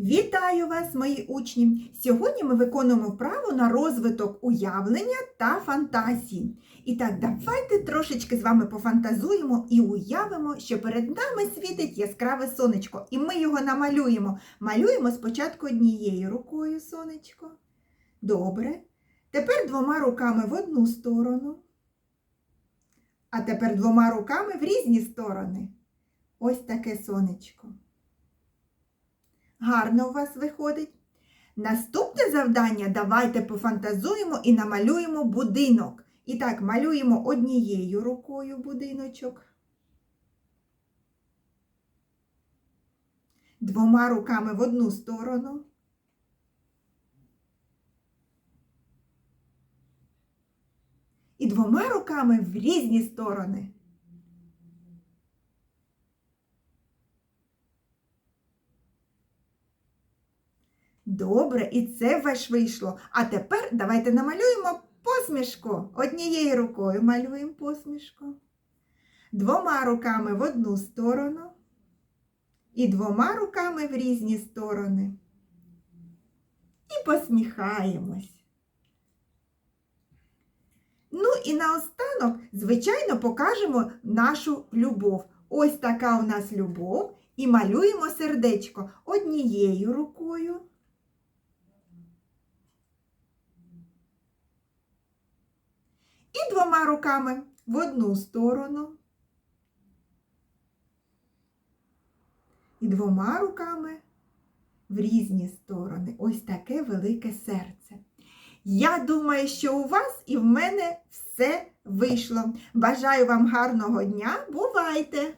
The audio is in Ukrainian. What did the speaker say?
Вітаю вас, мої учні! Сьогодні ми виконуємо вправу на розвиток уявлення та фантазії. І так, давайте трошечки з вами пофантазуємо і уявимо, що перед нами світить яскраве сонечко, і ми його намалюємо. Малюємо спочатку однією рукою сонечко. Добре. Тепер двома руками в одну сторону. А тепер двома руками в різні сторони. Ось таке сонечко. Гарно у вас виходить. Наступне завдання давайте пофантазуємо і намалюємо будинок. І так, малюємо однією рукою будиночок. Двома руками в одну сторону. І двома руками в різні сторони. Добре, і це ваш вийшло. А тепер давайте намалюємо посмішку. Однією рукою малюємо посмішку. Двома руками в одну сторону. І двома руками в різні сторони. І посміхаємось. Ну і наостанок, звичайно, покажемо нашу любов. Ось така у нас любов. І малюємо сердечко однією рукою. І двома руками в одну сторону. І двома руками в різні сторони. Ось таке велике серце. Я думаю, що у вас і в мене все вийшло. Бажаю вам гарного дня. Бувайте!